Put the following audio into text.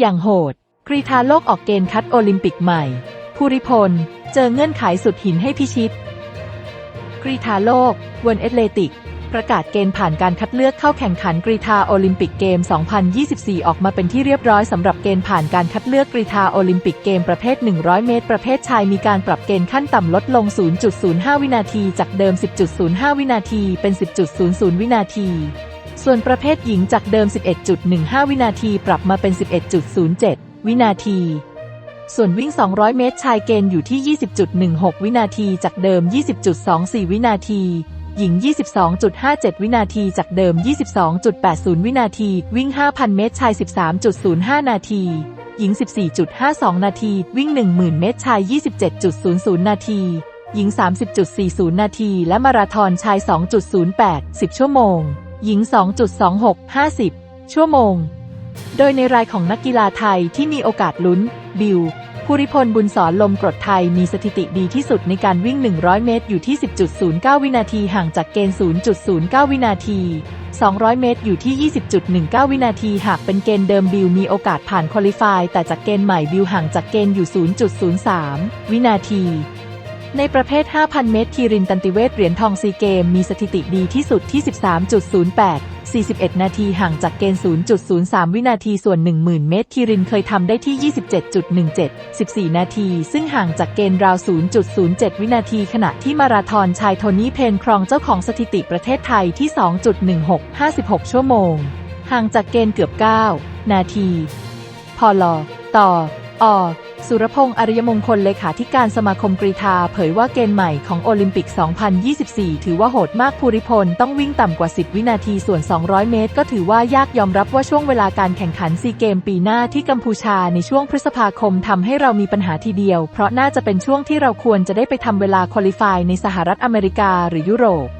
อย่างโหด กรีฑาโลกออกเกณฑ์คัดโอลิมปิกใหม่ ภูริพล เจอเงื่อนไขสุดหินให้พิชิต กรีฑาโลกวนเอตเลติก ประกาศเกณฑ์ผ่านการคัดเลือกเข้าแข่งขันกรีฑาโอลิมปิกเกม 2024 ออกมาเป็นที่เรียบร้อยสำหรับเกณฑ์ผ่านการคัดเลือกกรีฑาโอลิมปิกเกมประเภท 100 เมตร ประเภทชายมีการปรับเกณฑ์ขั้นต่ำลดลง 0.05 วินาที จากเดิม 10.05 วินาที เป็น 10.00 วินาที ส่วนประเภทหญิงจากเดิม 11.15 วินาทีปรับมาเป็น 11.07 วินาที ส่วนวิ่ง 200 เมตร ชายเกณฑ์อยู่ที่ 20.16 วินาทีจากเดิม 20.24 วินาที หญิง 22.57 วินาทีจากเดิม 22.80 วินาที วิ่ง 5,000 เมตร ชาย 13.05 นาที หญิง 14.52 นาที วิ่ง 10,000 เมตร ชาย 27.00 นาทีหญิง 30.40 นาที และมาราธอนชาย 2.08 10 ชั่วโมง หญิง 2.26 50 ชั่วโมง โดยในรายของนักกีฬาไทยที่มีโอกาสลุ้น บิวภูริพลบุญสอนลมกรดไทยมีสถิติดีที่สุดในการวิ่ง 100 เมตร อยู่ที่ 10.09 วินาทีห่างจากเกณฑ์ 0.09 วินาที 200 เมตร อยู่ที่ 20.19 วินาที หากเป็นเกณฑ์เดิมบิวมีโอกาสผ่านคอลิฟายแต่จากเกณฑ์ใหม่บิวห่างจากเกณฑ์อยู่ 0.03 วินาที ในประเภท 5,000 เมตรทีรินตันติเวศเหรียญทองซีเกม มีสถิติดีที่สุดที่ 13.08 41 นาทีห่างจากเกณฑ์ 0.03 วินาทีส่วน 10,000 เมตรทีรินเคยทำได้ที่ 27.17 14 นาที ซึ่งห่างจากเกณฑ์ราว 0.07 วินาที ขณะที่มาราธอนชายโทนี่เพนครองเจ้าของสถิติประเทศไทยที่ 2.16 56 ชั่วโมง ห่างจากเกณฑ์เกือบ 9 นาที พอลอต่อ อสุรพงษ์อริยมงคลเลขาธิการสมาคมกรีฑาเผยว่าเกณฑ์ใหม่ของโอลิมปิก 2024 ถือว่าโหดมากภูริพลต้องวิ่งต่ำกว่า 10 วินาทีส่วน 200 เมตร ก็ถือว่ายากยอมรับว่าช่วงเวลาการแข่งขันซีเกมปีหน้าที่กัมพูชาในช่วงพฤษภาคมทำให้เรามีปัญหาทีเดียว เพราะน่าจะเป็นช่วงที่เราควรจะได้ไปทำเวลาคุริฟายในสหรัฐอเมริกาหรือยุโรป